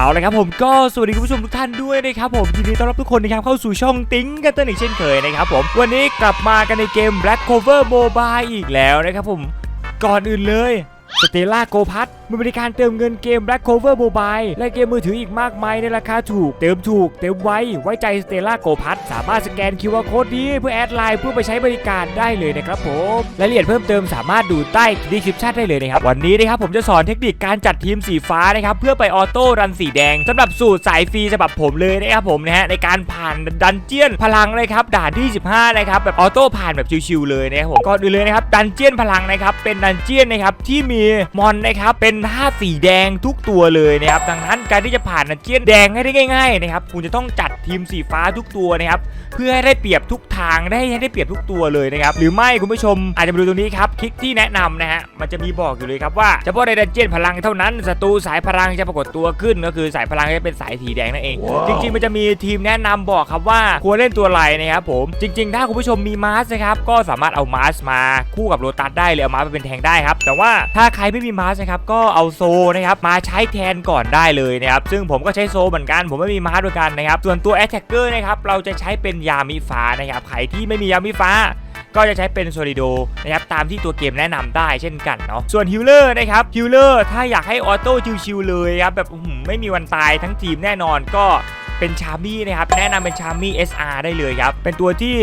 เอาเลยครับผมก็สวัสดีคุณผู้ชมทุกท่านด้วยนะครับผมยินดีต้อนรับทุกคนนะครับเข้าสู่ช่องติ้งกันต้นอีกเช่นเคยนะครับผมวันนี้กลับมากันในเกม Black Cover Mobile อีกแล้วนะครับผมก่อนอื่นเลยสเตล่าโกพัท มีบริการเติมเงินเกม Black Cover Mobile และเกมมือถืออีกมากมายในราคาถูก เติมถูก เติมไว ไว้ใจสเตล่าโกพัทสามารถสแกน QR Code นี้เพื่อแอดไลน์เพื่อไปใช้บริการได้เลยนะครับผมรายละเอียดเพิ่มเติมสามารถดูใต้ดีคริปชั่นได้เลยนะครับวันนี้นะครับผมจะสอนเทคนิคการจัดทีมสีฟ้านะครับเพื่อไปออโต้รันสีแดงสำหรับสูตรสายฟรีฉบับผมเลยนะครับผมนะฮะในการผ่านดันเจียนพลังเลยครับด่านที่ 15นะครับแบบออโต้ผ่านแบบชิวๆเลยนะครับผมก่อนอื่นเลยนะครับดันเจียนพลังนะครับเป็นดันเจียนนะครับที่มีมอนนะครับเป็นท่าสีแดงทุกตัวเลยนะครับดังนั้นการที่จะผ่านดันเจียนแดงให้ได้ง่ายๆนะครับคุณจะต้องจัดทีมสีฟ้าทุกตัวนะครับเพื่อให้ได้เปรียบทุกทางได้ให้ได้เปรียบทุกตัวเลยนะครับหรือไม่คุณผู้ชมอาจจะมาดูตรงนี้ครับคลิกที่แนะนำนะฮะมันจะมีบอกอยู่เลยครับว่าเฉพาะในดันเจียนพลังเท่านั้นศัตรูสายพลังจะปรากฏตัวขึ้นก็คือสายพลังจะเป็นสายสีแดงนั่นเอง จริงๆ มันจะมีทีมแนะนำบอกครับว่าควรเล่นตัวอะไรนะครับผมจริง ๆ ถ้าคุณผู้ชมมีมาสนะครับก็สามารถเอามาสมาคู่กับโรตัสได้เลยเอามาสไปเป็นแทงได้ครับแต่ว่าถ้าใครไม่มีมาสนะครับก็เอาโซนะครับมาใช้แทนก่อนได้เลยนะครับซึ่งผมก็ใช้โซเหมือนกันผมไม่มีมาสเหมือนกันนะครับส่วนตัวแอตแทกเกอร์นะครับเราจะใช้เป็นยามิฟ้านะครับใครที่ไม่มียามิฟ้าก็จะใช้เป็นโซลิโดนะครับตามที่ตัวเกมแนะนำได้เช่นกันเนาะส่วนฮิลเลอร์นะครับฮิลเลอร์ถ้าอยากให้ออโต้ชิวๆเลยครับแบบอือไม่มีวันตายทั้งทีมแน่นอนก็ เป็นชามี่นะครับแนะนำเป็นชามี่ SR ได้เลยครับ เป็นตัวที่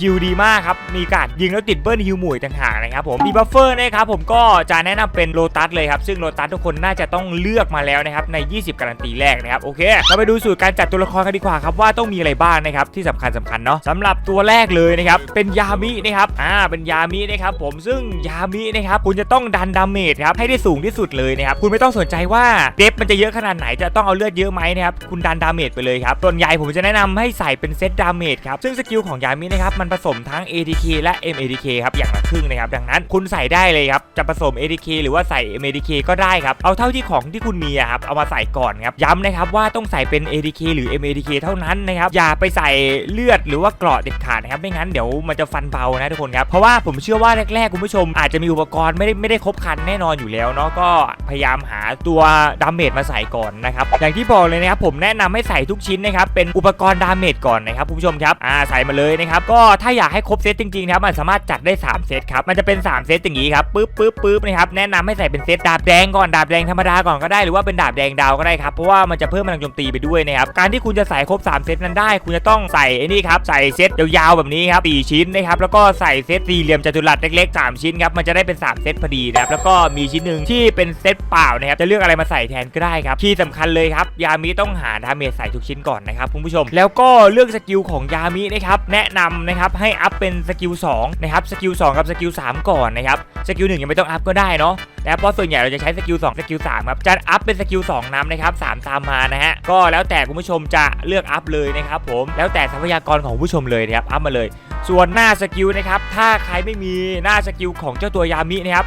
ฮิลดีมากครับ มีการยิงแล้วติดเบิ้ลฮิลหมู่อีกต่างหากนะครับผมดีบัฟเฟอร์นะครับผมก็จะแนะนำเป็นโลตัสเลยครับ ซึ่งโลตัสทุกคนน่าจะต้องเลือกมาแล้วนะครับใน 20 การันตีแรกนะครับโอเค เราไปดูสูตรการจัดตัวละครกันดีกว่าครับว่าต้องมีอะไรบ้างนะครับที่สำคัญสำคัญเนาะสำหรับตัวแรกเลยนะครับเป็นยามินะครับอ่าเป็นยามินะครับผมซึ่งยามินะครับคุณจะต้องดันดาเมจครับให้ได้สูงที่สุดเลยนะครับคุณไม่ต้องสนใจว่าเดฟมันจะเยอะขนาดไหนจะต้องเอาเลือดเยอะไหมนะครับคุณดันดาเมจไปเลยครับส่วนใหญ่ผมจะแนะนำให้ใส่เป็นเซตดาเมจครับซึ่งสกิลของยามินะครับมันผสมทั้ง ATK และ MATK ครับอย่างละครึ่งนะครับดังนั้นคุณใส่ได้เลยครับจะผสม ATK หรือว่าใส่ MATK ก็ได้ครับเอาเท่าที่ของที่คุณมีครับเอามาใส่ก่อนครับย้ำนะครับว่าต้องใส่เป็น ATK หรือ MATK เท่านั้นนะครับอย่าไปใส่เลือดหรือว่าเกราะเด็ดขาดนะครับไม่งั้นเดี๋ยวมันจะฟันเบานะทุกคนครับเพราะว่าผมเชื่อว่าแรกๆคุณผู้ชมอาจจะมีอุปกรณ์ไม่ได้ไม่ได้ครบครันแน่นอนอยู่แล้วเนาะก็พยายามหาตัวดาเมจมาใส่ก่อนนะครับอย่างที่บอกเลยนะครับผมแนะนำให้ใส่ทุกชิ้นนะครับเป็นอุปกรณ์ดาเมจก่อนนะครับคุณผู้ชมครับอ่าใส่มาเลยนะครับก็ถ้าอยากให้ครบเซตจริงๆครับมันสามารถจัดได้ 3 เซตครับมันจะเป็น 3 เซตอย่างนี้ครับปึ๊บปึ๊บปึ๊บนะครับแนะนำให้ใส่เป็นเซตดาบแดงก่อนดาบแดงธรรมดาก่อนก็ได้หรือว่าเป็นดาบแดงดาวก็ได้ครับเพราะว่ามันจะเพิ่มพลังโจมตีไปด้วยนะครับการที่คุณจะใส่ครบ 3 เซตนั้นได้ คุณจะต้องใส่ไอ้นี่ครับใส่เซตยาวๆแบบนี้ครับ4ชิ้นนะครับแล้วก็ใส่เซตสี่เหลี่ยมจัตุรัสเล็กๆ3ชิ้นครับมันจะได้เป็น 3 เซตพอดีนะครับแล้วก็มีชิ้นหนึ่งที่เป็นเซตเปล่านะครับจะเลือกอะไรมาใส่แทนก็ได้ครับที่สำคัญเลยครับยามิต้องหาดาเมจใส่ทุกชิ้นก่อนนะครับคุณผู้ชม แล้วก็เลือกสกิลของยามินะครับแนะนำนะครับให้อัพเป็นสกิล2นะครับสกิล2กับสกิล3ก่อนนะครับสกิล1ยังไม่ต้องอัพก็ได้เนาะนะเพราะส่วนใหญ่เราจะใช้สกิล2สกิล3ครับจะอัพเป็นสกิล2นำนะครับ3ตามมานะฮะก็แล้วแต่คุณผู้ชมจะเลือกอัพเลยนะครับผมแล้วแต่ทรัพยากรของผู้ชมเลยนะครับอัพมาเลย ส่วนหน้าสกิลนะครับถ้าใครไม่มีหน้าสกิลของเจ้าตัวยามินะครับ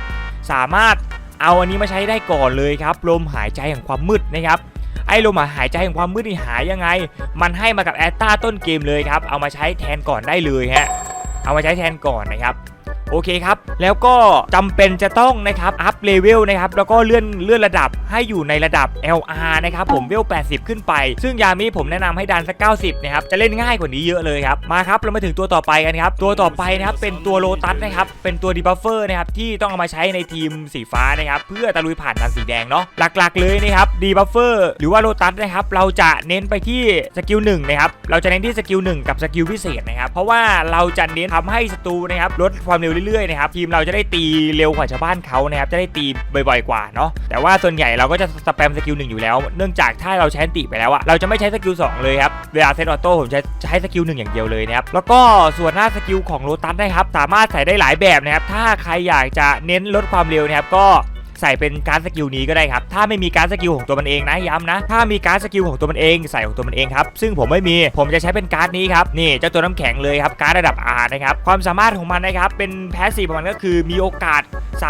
สามารถเอาอันนี้มาใช้ได้ก่อนเลยครับลมหายใจแห่งความมืดนะครับ ไอ้ลมหายใจแห่งความมืดนี่หายยังไง มันให้มากับแอตตาต้นเกมเลยครับ เอามาใช้แทนก่อนได้เลยฮะ เอามาใช้แทนก่อนนะครับ โอเคครับ แล้วก็จำเป็นจะต้องนะครับอัพเลเวลนะครับแล้วก็เลื่อนเลื่อนระดับให้อยู่ในระดับ LR นะครับผมเวล 80 ขึ้นไป ซึ่งยามิผมแนะนำให้ดันสัก 90 นะครับ จะเล่นง่ายกว่านี้เยอะเลยครับ มาครับ เรามาถึงตัวต่อไปกันครับ ตัวต่อไปนะครับ เป็นตัวโลตัสนะครับ เป็นตัวดีบัฟเฟอร์นะครับ ที่ต้องเอามาใช้ในทีมสีฟ้านะครับ เพื่อตะลุยผ่านดันสีแดงเนาะ หลักๆเลยนะครับดีบัฟเฟอร์หรือว่าโลตัสนะครับ เราจะเน้นไปที่สกิลหนึ่งนะครับ เราจะเน้นที่สกิลหนึ่งกับสกิลพิเศษนะครับ เพราะว่าเราจะเน้นทำให้ศัตรูนะครับลดความเร็วเรื่อยๆนะครับทีมเราจะได้ตีเร็วกว่าชาวบ้านเขานะครับจะได้ตีบ่อยๆกว่าเนาะแต่ว่าส่วนใหญ่เราก็จะสแปมสกิลหนึ่งอยู่แล้ว เนื่องจากถ้าเราใช้ติไปแล้วอะเราจะไม่ใช้สกิลสองเลยครับเวลาเซตออโต้ผมใช้ใช้สกิลหนึ่งอย่างเดียวเลยนะครับแล้วก็ส่วนหน้าสกิลของโลตัสนะครับสามารถใส่ได้หลายแบบนะครับถ้าใครอยากจะเน้นลดความเร็วนะครับก็ ใส่เป็นการดสกิลนี้ก็ได้ครับ ถ้าไม่มีการดสกิลของตัวมันเองนะย้ำนะ ถ้ามีการดสกิลของตัวมันเองใส่ของตัวมันเองครับ ซึ่งผมไม่มีผมจะใช้เป็นการ์ดนี้ครับนี่เจ้าตัวน้ำแข็งเลยครับการ์ดระดับ R นะครับความสามารถของมันนะครับเป็นแพสซีฟของมันก็คือมีโอกาส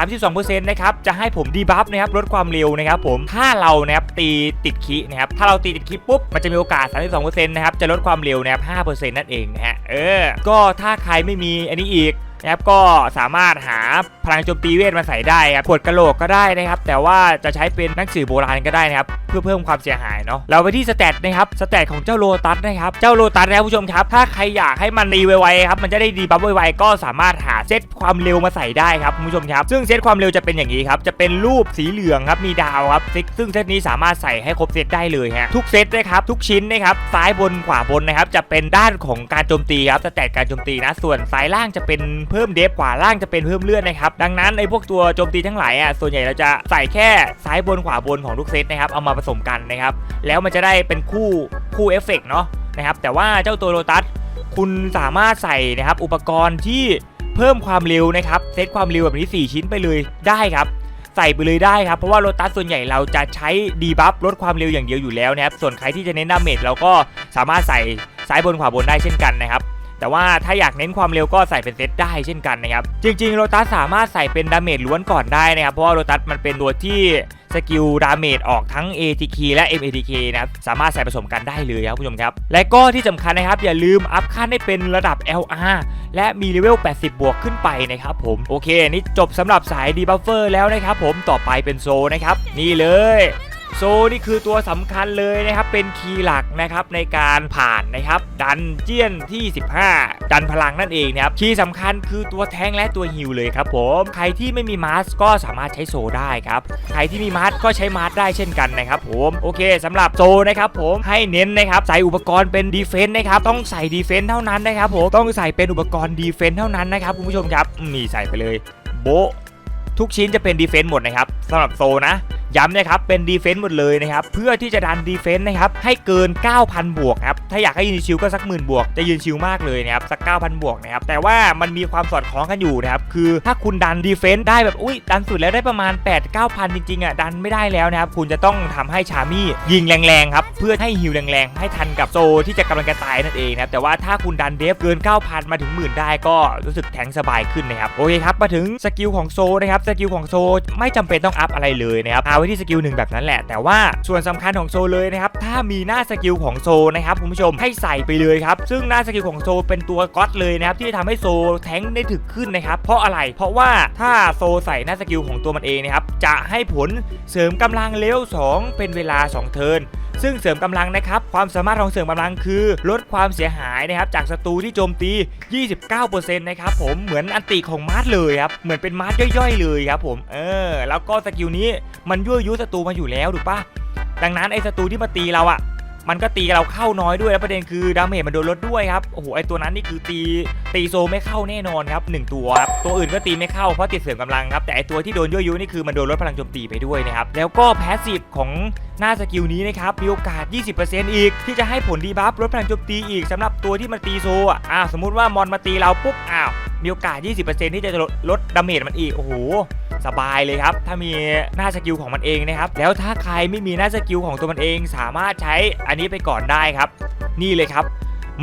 32%นะครับจะให้ผมดีบัฟนะครับลดความเร็วนะครับผมถ้าเรานะครับตีติดคีนะครับถ้าเราตีติดคีปุ๊บมันจะมีโอกาส 32%นะครับจะลดความเร็วนะครับ5%นั่นเองนะฮะเออก็ถ้าใครไม่มีอันนี้อีก นะครับก็สามารถหาพลังโจมตีเวทมาใส่ได้ครับขวดกระโหลกก็ได้นะครับ แต่ว่าจะใช้เป็นหนังสือโบราณก็ได้นะครับเพื่อเพิ่มความเสียหายเนาะเราไปที่สเตตนะครับสเตตของเจ้าโลตัสนะครับเจ้าโลตัสนะครับผู้ชมครับ ถ้าใครอยากให้มันดีไวๆครับมันจะได้ดีบัฟไวๆก็สามารถหาเซตความเร็วมาใส่ได้ครับคุณผู้ชมครับ ซึ่งเซตความเร็วจะเป็นอย่างนี้ครับจะเป็นรูปสีเหลืองครับมีดาวครับซึ่งซึ่งเซตนี้สามารถใส่ให้ครบเซตได้เลยฮะทุกเซตนะครับทุกชิ้นนะครับซ้ายบนขวาบนนะครับจะเป็นด้านของการโจมตีครับสแตทการโจมตีนะส่วนซ้ายล่างจะเป็นเพิ่มเดฟขวาล่างจะเป็นเพิ่มเลือดนะครับดังนั้นไอ้พวกตัวโจมตีทั้งหลายอะส่วนใหญ่เราจะใส่แค่ซ้ายบนขวาบนของทุกเซตนะครับเอามาผสมกันนะครับแล้วมันจะได้เป็นคู่คู่เอฟเฟกต์เนาะนะครับแต่ว่าเจ้าตัวโลตัสคุณสามารถใส่นะครับอุปกรณ์ที่เพิ่มความเร็วนะครับเซตความเร็วแบบนี้ 4 ชิ้นไปเลยได้ครับใส่ไปเลยได้ครับเพราะว่าโลตัสส่วนใหญ่เราจะใช้ดีบัฟลดความเร็วอย่างเดียวอยู่แล้วนะครับส่วนใครที่จะเน้นดาเมจเราก็สามารถใส่ซ้ายบนขวาบนได้เช่นกันนะครับ แต่ว่าถ้าอยากเน้นความเร็วก็ใส่เป็นเซตได้เช่นกันนะครับ จริงๆโลตัสสามารถใส่เป็นดาเมจล้วนก่อนได้นะครับ เพราะว่าโลตัสมันเป็นตัวที่สกิลดาเมจออกทั้ง ATK และ MATK นะครับ สามารถใส่ผสมกันได้เลยครับผู้ชมครับ และก็ที่สำคัญนะครับ อย่าลืมอัพขั้นให้เป็นระดับ LR และมีเลเวล 80 บวกขึ้นไปนะครับผม โอเค นี่จบสำหรับสายดีบัฟเฟอร์แล้วนะครับผมต่อไปเป็นโซนะครับนี่เลย โซนี่คือตัวสำคัญเลยนะครับ เป็นคีย์หลักนะครับในการผ่านนะครับ ดันเจียนที่ 15 ดันพลังนั่นเองนะครับ คีย์สำคัญคือตัวแทงและตัวฮิลเลยครับผม ใครที่ไม่มีมาสก็สามารถใช้โซได้ครับ ใครที่มีมาสก็ใช้มาสได้เช่นกันนะครับผม โอเคสำหรับโซนะครับผมให้เน้นนะครับใส่อุปกรณ์เป็นดีเฟนต์นะครับ ต้องใส่ดีเฟนต์เท่านั้นนะครับผม ต้องใส่เป็นอุปกรณ์ดีเฟนต์เท่านั้นนะครับคุณผู้ชมครับมนี่ใส่ไปเลยโบทุกชิ้นจะเป็นดีเฟนต์หมดนะครับสำหรับโซนะ ย้ำนะครับเป็นดีเฟนต์หมดเลยนะครับเพื่อที่จะดันดีเฟนต์นะครับให้เกิน 9,000 บวกครับถ้าอยากให้ยืนชิวก็สักหมื่นบวกจะยืนชิวมากเลยนะครับสัก 9,000 บวกนะครับแต่ว่ามันมีความสอดคล้องกันอยู่นะครับคือถ้าคุณดันดีเฟนต์ได้แบบอุ้ยดันสุดแล้วได้ประมาณ 8 9,000 จริงๆอะดันไม่ได้แล้วนะครับคุณจะต้องทำให้ชามี่ยิงแรงๆครับเพื่อให้ฮิวแรงๆ ให้ทันกับโซที่จะกำลังจะตายนั่นเองนะครับแต่ว่าถ้าคุณดันเดฟเกิน 9,000 มาถึงหมื่นได้ก็รู้สึกแทงสบายขึ้นนะครับโอเคครับมาถึงสกิลของโซนะครับสกิลของโซไม่จำเป็นต้องอัพอะไรเลยนะครับไว้ที่สกิลหนึ่งแบบนั้นแหละ แต่ว่าส่วนสำคัญของโซเลยนะครับถ้ามีหน้าสกิลของโซนะครับคุณผู้ชมให้ใส่ไปเลยครับซึ่งหน้าสกิลของโซเป็นตัวก๊อตเลยนะครับที่จะทำให้โซแทงได้ถึกขึ้นนะครับเพราะอะไรเพราะว่าถ้าโซใส่หน้าสกิลของตัวมันเองนะครับจะให้ผลเสริมกำลังเลเวล2เป็นเวลา 2 เทิร์น ซึ่งเสริมกำลังนะครับความสามารถของเสริมกำลังคือ ลดความเสียหายนะครับจากศัตรูที่โจมตี 29%นะครับผมเหมือนอันติของมาร์ทเลยครับเหมือนเป็นมาร์ทย่อยๆ เลยครับผมเออแล้วก็สกิลนี้มันยั่วยุศัตรูมาอยู่แล้วถูกปะดังนั้นไอ้ศัตรูที่มาตีเราอะ มันก็ตีเราเข้าน้อยด้วยแล้วประเด็นคือดาเมจมันโดนลดด้วยครับโอ้โหไอตัวนั้นนี่คือตีตีโซไม่เข้าแน่นอนครับหนึ่งตัวครับตัวอื่นก็ตีไม่เข้าเพราะติดเสริมกำลังครับแต่ไอตัวที่โดนยั่วยุนี่คือมันโดนลดพลังโจมตีไปด้วยนะครับแล้วก็แพสซีฟของหน้าสกิลนี้นะครับมีโอกาส 20%อีก ที่จะให้ผลดีบัฟลดพลังโจมตีอีกสำหรับตัวที่มันตีโซอะอ่าสมมุติว่ามอนมาตีเราปุ๊บอ้าวมีโอกาส 20%ที่จะลดลดดาเมจมันอีกโอ้โห สบายเลยครับ ถ้ามีหน้าสกิลของมันเองนะครับ แล้วถ้าใครไม่มีหน้าสกิลของตัวมันเอง สามารถใช้อันนี้ไปก่อนได้ครับ นี่เลยครับ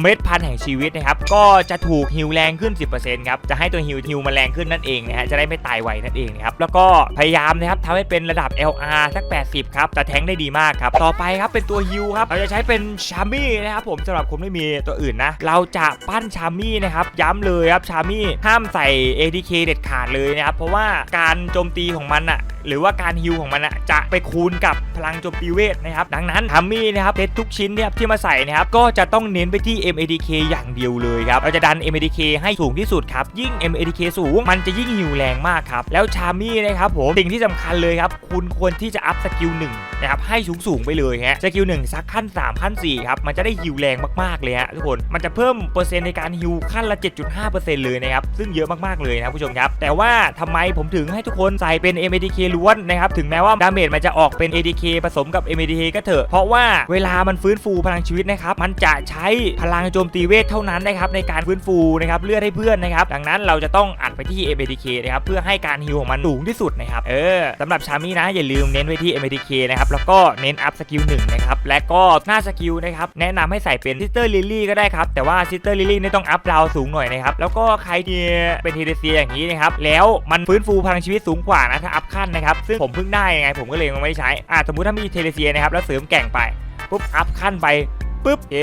เม็ดพันธุ์แห่งชีวิตนะครับ ก็จะถูกฮิวแรงขึ้น 10%ครับ จะให้ตัวฮิวฮิวมันแรงขึ้นนั่นเองนะฮะ จะได้ไม่ตายไวนั่นเองนะครับ แล้วก็พยายามนะครับทำให้เป็นระดับ LR สัก 80 ครับ จะแทงได้ดีมากครับ ต่อไปครับเป็นตัวฮิวครับ เราจะใช้เป็นชามี่นะครับผมสำหรับคนไม่มีตัวอื่นนะ เราจะปั้นชามี่นะครับย้ำเลยครับชามี่ห้ามใส่ ADK เด็ดขาดเลยนะครับเพราะว่าการโจมตีของมันอะหรือว่าการฮิวของมันอะจะไปคูณกับพลังโจมตีเวทนะครับดังนั้นทัมมี่นะครับเซตทุกชิ้นเนี่ยที่มาใส่นะครับก็จะต้องเน้นไปที่ MADK อย่างเดียวเลยครับเราจะดัน MADK ให้สูงที่สุดครับยิ่ง MADK สูงมันจะยิ่งฮิวแรงมากครับแล้วชามี่นะครับผมสิ่งที่สำคัญเลยครับคุณควรที่จะอัพสกิลหนึ่งนะครับให้สูงสูงไปเลยฮะสกิลหนึ่งสักขั้น 3 ขั้น4ครับมันจะได้ฮิวแรงมากๆเลยฮะทุกคนมันจะเพิ่มเปอร์เซ็นต์ในการฮิวขั้นละ 7.5%เลยนะครับซึ่งเยอะมากๆเลยนะครับผู้ชมครับ แต่ว่าทำไมผมถึงให้ทุกคนใส่เป็น MADK ล้วนนะครับถึงแม้ว่าดาเมจมันจะออกเป็น ADK ผสมกับ MADK ก็เถอะเพราะว่าเวลามันฟื้นฟูพลังชีวิตนะครับมันจะใช้พลังลังโจมตีเวทเท่านั้นนะครับในการฟื้นฟูนะครับเลือดให้เพื่อนนะครับดังนั้นเราจะต้องอัดไปที่ MADK นะครับเพื่อให้การฮิวของมันสูงที่สุดนะครับเออสำหรับชามี่นะอย่าลืมเน้นไว้ที่ MADK นะครับแล้วก็เน้นอัพสกิลหนึ่งนะครับและก็หน้าสกิลนะครับแนะนำให้ใส่เป็นซิสเตอร์ลิลลี่ก็ได้ครับแต่ว่าซิสเตอร์ลิลลี่นี่ต้องอัพดาวสูงหน่อยนะครับแล้วก็ใครที่เป็นเทเดเซียอย่างนี้นะครับแล้วมันฟื้นฟูพลังชีวิตสูงกว่านะถ้าอัพขั้นนะครับซึ่งผมเพิ่งได้ไงผมก็เลยยังไม่ใช้อ่าสมมุติถ้ามีเทเลเซียนะครับแล้วเสริมแก่งไปปุ๊บอัพขั้นไปปุ๊บเอ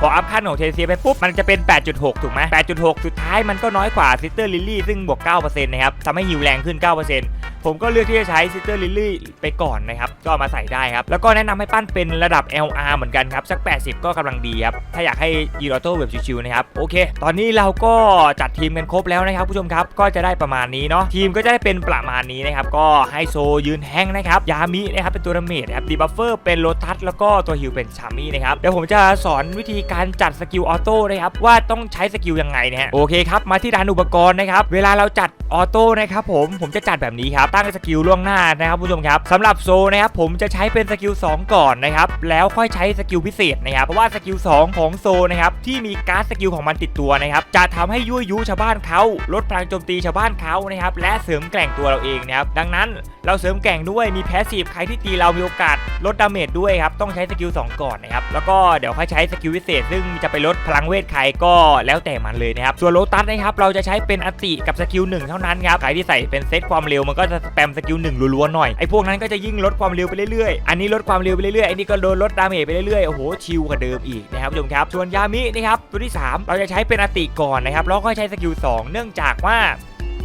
พออัพขั้นของเทเซียไปปุ๊บ มันจะเป็น 8.6 ถูกไหม8.6 สุดท้ายมันก็น้อยกว่าซิสเตอร์ลิลลี่ซึ่งบวก 9%นะครับทำให้ฮิวแรงขึ้น 9% ผมก็เลือกที่จะใช้ซิสเตอร์ลิลลี่ไปก่อนนะครับ ก็ามาใส่ได้ครับ แล้วก็แนะนำให้ปั้นเป็นระดับ LR เหมือนกันครับสัก 80 ก็กำลังดีครับ ถ้าอยากให้ยีโรโต้แบบชิวๆนะครับโอเค ตอนนี้เราก็จัดทีมกันครบแล้วนะครับผู้ชมครับก็จะได้ประมาณนี้เนาะทีมก็จะได้เป็นประมาณนี้นะครับก็ไฮโซยืนแห้งนะครับยามินะครับเป็นตัวดาเมจนะครับดีบัฟเฟอร์เป็นโลตัสแล้วก็ตัวฮิวเป็นชามี่นะครับเดี๋ยวผมจะสอนวิธีการจัดสกิลออโต้นะครับว่าต้องใช้สกิลยังไงนะฮะโอเคครับมาที่ร้านอุปกรณ์นะครับเวลาเราจัดออโต้นะครับผมผมจะจัดแบบนี้ครับตั้งสกิลล่วงหน้านะครับผู้ชมครับสำหรับโซนะครับผมจะใช้เป็นสกิล2 ก่อนนะครับแล้วค่อยใช้สกิลพิเศษนะครับเพราะว่าสกิล2ของโซนะครับที่มีการ์ดสกิลของมันติดตัวนะครับจะทำให้ยั่วยุชาวบ้านเขาลดพลังโจมตีชาวบ้านเขานะครับและเสริมแกร่งตัวเราเองนะครับดังนั้นเราเสริมแกร่งด้วยมีแพสซีฟใครที่ตีเรามีโอกาสลดดาเมจด้วยครับ ต้องใช้สกิล2ก่อนนะครับ แล้วก็เดี๋ยวค่อยใช้สกิลพิเศษ ซึ่งจะไปลดพลังเวทใครก็แล้วแต่มันเลยนะครับ ส่วนโลตัสนะครับ เราจะใช้เป็นอติกับสกิล1เท่านั้นครับ ใครที่ใส่เป็นเซตความเร็วมันก็จะสแปมสกิล1รัวๆหน่อย ไอ้พวกนั้นก็จะยิ่งลดความเร็วไปเรื่อยๆ อันนี้ลดความเร็วไปเรื่อยๆ อันนี้ก็โดนลดดาเมจไปเรื่อยๆ โอ้โห ชิลกว่าเดิมอีกนะครับผู้ชมครับ ส่วนยามินะครับ ตัวที่ 3 เราจะใช้เป็นอติก่อนนะครับ แล้วก็ใช้สกิล2เนื่องจากว่า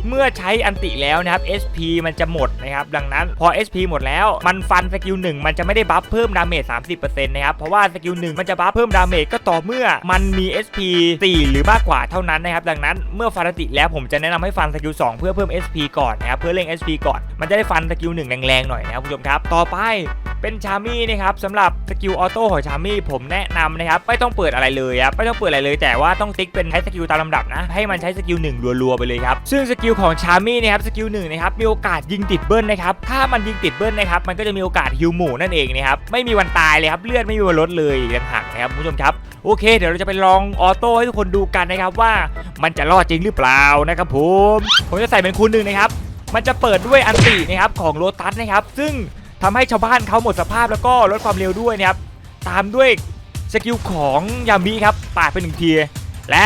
เมื่อใช้อันติแล้วนะครับ SP มันจะหมดนะครับ ดังนั้นพอ SP หมดแล้ว มันฟันสกิล1มันจะไม่ได้บัฟเพิ่มดาเมจ30%นะครับ เพราะว่าสกิล1มันจะบัฟเพิ่มดาเมจก็ต่อเมื่อมันมี SP 4 หรือมากกว่าเท่านั้นนะครับ ดังนั้นเมื่อฟันอันติแล้วผมจะแนะนำให้ฟันสกิล2เพื่อเพิ่ม SP ก่อนนะครับ เพื่อเร่ง SP ก่อน มันจะได้ฟันสกิล1แรงๆหน่อยนะครับผู้ชมครับ ต่อไปเป็นชามี่นะครับสำหรับสกิลออโต้ของชามี่ผมแนะนำนะครับไม่ต้องเปิดอะไรเลยครับไม่ต้องเปิดอะไรเลย แต่ว่าต้องติ๊กเป็นใช้สกิลตามลำดับนะให้มันใช้สกิลหนึ่งรัวๆไปเลยครับซึ่งสกิลลของชามี่นะครับสกิลหนึ่งนะครับมีโอกาสยิงติดเบิ้ลนะครับถ้ามันยิงติดเบิ้ลนะครับมันก็จะมีโอกาสฮิวหมู่นั่นเองนะครับไม่มีวันตายเลยครับเลือดไม่มีวันลดเลยยังหักนะครับคุณผู้ชมครับโอเค เดี๋ยวเราจะไปลองออโต้ให้ทุกคนดูกันนะครับว่ามันจะรอดจริงหรือเปล่านะครับผมผมจะใส่เป็นคูณหนึ่งนะครับมันจะเปิดด้วยอันตินะครับของโลตัสนะครับซึ่งทำให้ชาวบ้านเขาหมดสภาพแล้วก็ลดความเร็วด้วยนะครับตามด้วยสกิลของยามิครับปาดไปหนึ่งทีและ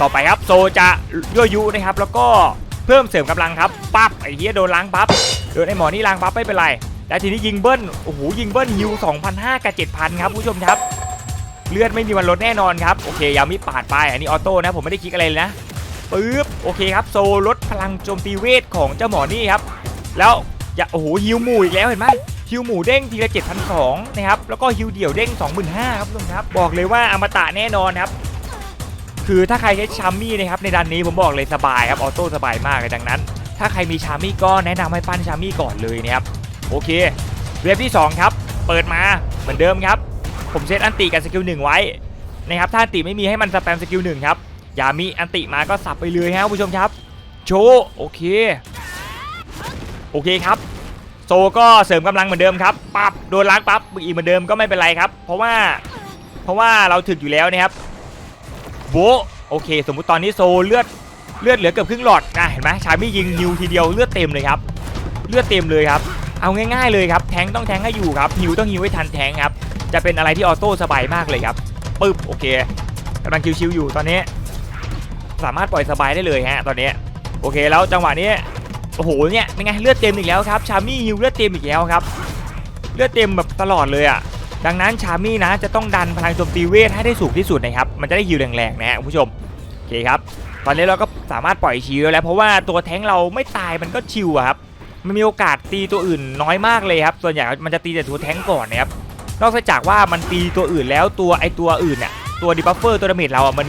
ต่อไปครับโซจะยั่วยุนะครับแล้วก็ เพิ่มเสริมกำลังครับปั๊บไอ้เหี้ยโดนล้างปั๊บโดนไอ้หมอนี่ล้างปั๊บไม่เป็นไรแล้วทีนี้ยิงเบิ้ลโอ้โหยิงเบิ้ลฮิว2,500กับ7,000ครับผู้ชมครับ เลือดไม่มีวันลดแน่นอนครับโอเคยามิปาดไปอันนี้ออโต้นะผมไม่ได้คลิกอะไรเลยนะปึ๊บโอเคครับโซลดพลังโจมตีเวทของเจ้าหมอนี่ครับแล้วอย่าโอ้โหฮิวหมู่อีกแล้วเห็นไหมฮิวหมู่เด้งทีละ7,200นะครับแล้วก็ฮิวเดี่ยวเด้ง25,000ครับทุกคนครับ บอกเลยว่าอมตะแน่นอนครับ คือถ้าใครใช้ชามี่นะครับในดันนี้ผมบอกเลยสบายครับออโต้สบายมากเลยดังนั้น ถ้าใครมีชามี่ก็แนะนำให้ปั้นชามี่ก่อนเลยนะครับโอเค เว็บที่ 2 ครับ เปิดมาเหมือนเดิมครับ ผมเซตอันติกับสกิลหนึ่งไว้นะครับถ้าอันติไม่มีให้มันสแปมสกิลหนึ่งครับอย่ามีอันติมาก็สับไปเลยครับผู้ชมครับ โชว์โอเคโอเคครับโซก็เสริมกำลังเหมือนเดิมครับปับโดนล้างปั๊บอีกเหมือนเดิมก็ไม่เป็นไรครับ เพราะว่าเพราะว่าเราถึกอยู่แล้วนะครับ โบะโอเค สมมุติตอนนี้โซเลือดเลือดเหลือเกือบครึ่งหลอดนะเห็นไหมชามี่ยิงฮิวทีเดียวเลือดเต็มเลยครับเลือดเต็มเลยครับเอาง่ายๆเลยครับแทงต้องแทงให้อยู่ครับฮิวต้องฮิวให้ทันแทงค์ครับจะเป็นอะไรที่ออโต้สบายมากเลยครับปึ๊บโอเคกำลังชิวๆอยู่ตอนนี้ สามารถปล่อยสบายได้เลยฮะตอนนี้โอเคแล้วจังหวะนี้โอ้โหเนี่ยเป็นไงเลือดเต็มอีกแล้วครับชามี่ฮิวเลือดเต็มอีกแล้วครับเลือดเต็มแบบตลอดเลยอะ ดังนั้นชามี่นะจะต้องดันพลังโจมตีเวทให้ได้สูงที่สุดนะครับ มันจะได้ฮิวแรงๆนะฮะคุณผู้ชมโอเคครับ ตอนนี้เราก็สามารถปล่อยชิวแล้วเพราะว่าตัวแท้งเราไม่ตายมันก็ชิวอะครับ มันมีโอกาสตีตัวอื่นน้อยมากเลยครับ ส่วนใหญ่มันจะตีแต่ตัวแท้งก่อนนะครับ นอกจากว่ามันตีตัวอื่นแล้วตัวไอตัวอื่นเนี่ยตัวดีบัฟเฟอร์ตัวดาเมจเราอะมัน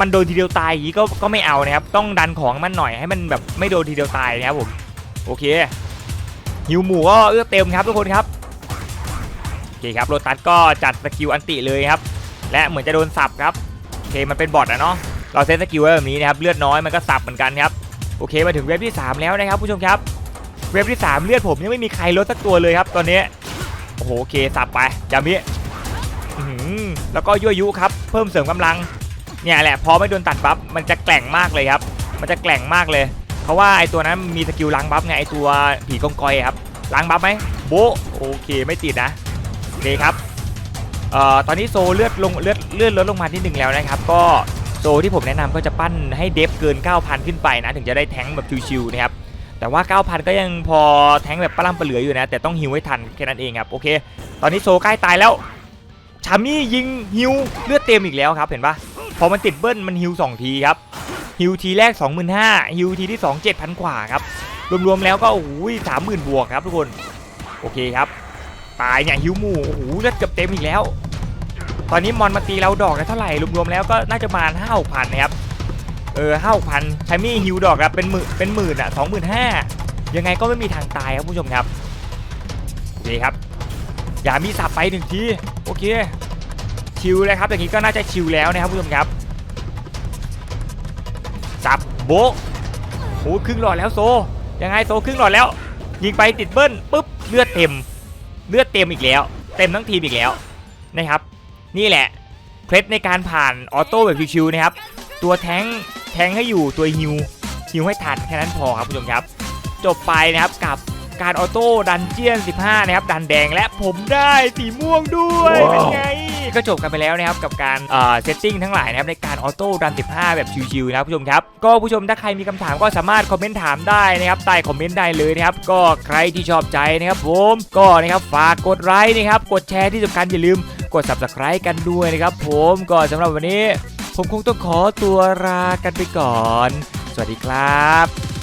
มันโดนทีเดียวตายอย่างนี้ก็ก็ไม่เอานะครับ ต้องดันของมันหน่อยให้มันแบบไม่โดนทีเดียวตายนะครับผม โอเคฮิวหมูก็เอื้อเต็มครับทุกคนครับ เคครับโรตัสก็จัดสกิลอันติเลยครับ และเหมือนจะโดนสับครับโอเคมันเป็นบอทอะเนาะเราเซตสกิลไว้แบบนี้นะครับเลือดน้อยมันก็สับเหมือนกันครับโอเคมาถึงเว็บที่ 3 แล้วนะครับผู้ชมครับ เว็บที่ 3 เลือดผมยังไม่มีใครลดสักตัวเลยครับ ตอนนี้โอ้โหโอเคสับไปจามิแล้วก็ยั่วยุครับเพิ่มเสริมกำลังเนี่ยแหละพอไม่โดนตัดบัฟมันจะแกร่งมากเลยครับ มันจะแกร่งมากเลย เพราะว่าไอตัวนั้นมีสกิลล้างบัฟไงไอตัวผีกองกอยครับล้างบัฟไหมโบโอเคไม่ติดนะ เคครับเอ่อตอนนี้โซเลือดลงเลือดเลือดลดลงมานิดหนึ่งแล้วนะครับ ก็โซที่ผมแนะนำก็จะปั้นให้เดฟเกิน 9,000 ขึ้นไปนะถึงจะได้แทงแบบชิวๆนะครับแต่ว่า 9,000 ก็ยังพอแทงแบบปล้ำปเหลืออยู่นะ แต่ต้องฮิวให้ทันแค่นั้นเองครับโอเค ตอนนี้โซใกล้ตายแล้วชามี่ยิงฮิวเลือดเต็มอีกแล้วครับเห็นปะพอมันติดเบิ้ลมันฮิว2ทีครับฮิวทีแรก 25,000ฮิวทีที่ 2 7,000 กว่าครับรวมๆแล้วก็โอ้โหสามหมื่นบวกครับทุกคนโอเคครับ ตายเนี่ยฮิวหมูโอ้โหเลือดเกือบเต็มอีกแล้ว ตอนนี้มอนมาตีเราดอกละเท่าไหร่รวมๆแล้วก็น่าจะประมาณห้าพันนะครับเออห้าพันชามี่ฮิวดอกครับเป็นหมื่นเป็นหมื่นอะสองหมื่นห้ายังไงก็ไม่มีทางตายครับผู้ชมครับโอเคครับ อย่ามีสับไปหนึ่งทีโอเคชิลเลยครับอย่างนี้ก็น่าจะชิลแล้วนะครับผู้ชมครับสับโบะโอ้ครึ่งหลอดแล้วโซยังไงโซครึ่งหลอดแล้ว ยิงไปติดเบิ้ลปุ๊บเลือดเต็ม เลือดเต็มอีกแล้ว เต็มทั้งทีมอีกแล้วนะครับ นี่แหละเคล็ดในการผ่านออโต้แบบชิวๆนะครับ ตัวแทงค์แทงค์ให้อยู่ตัวฮิวฮิวให้ทันแค่นั้นพอครับผู้ชมครับ จบไปนะครับกับการออโต้ดันเจียน 15 นะครับ ดันแดงและผมได้สีม่วงด้วยว้าวเป็นไง ก็จบกันไปแล้วนะครับกับการเซตติ้งทั้งหลายนะครับในการออโต้ดัน 15 แบบชิวๆนะครับผู้ชมครับก็ผู้ชมถ้าใครมีคำถามก็สามารถคอมเมนต์ถามได้นะครับใต้คอมเมนต์ได้เลยนะครับก็ใครที่ชอบใจนะครับผมก็นะครับฝากกดไลค์นะครับกดแชร์ที่สำคัญอย่าลืมกด subscribe กันด้วยนะครับผมก็สำหรับวันนี้ ผมคงต้องขอตัวลากันไปก่อน สวัสดีครับ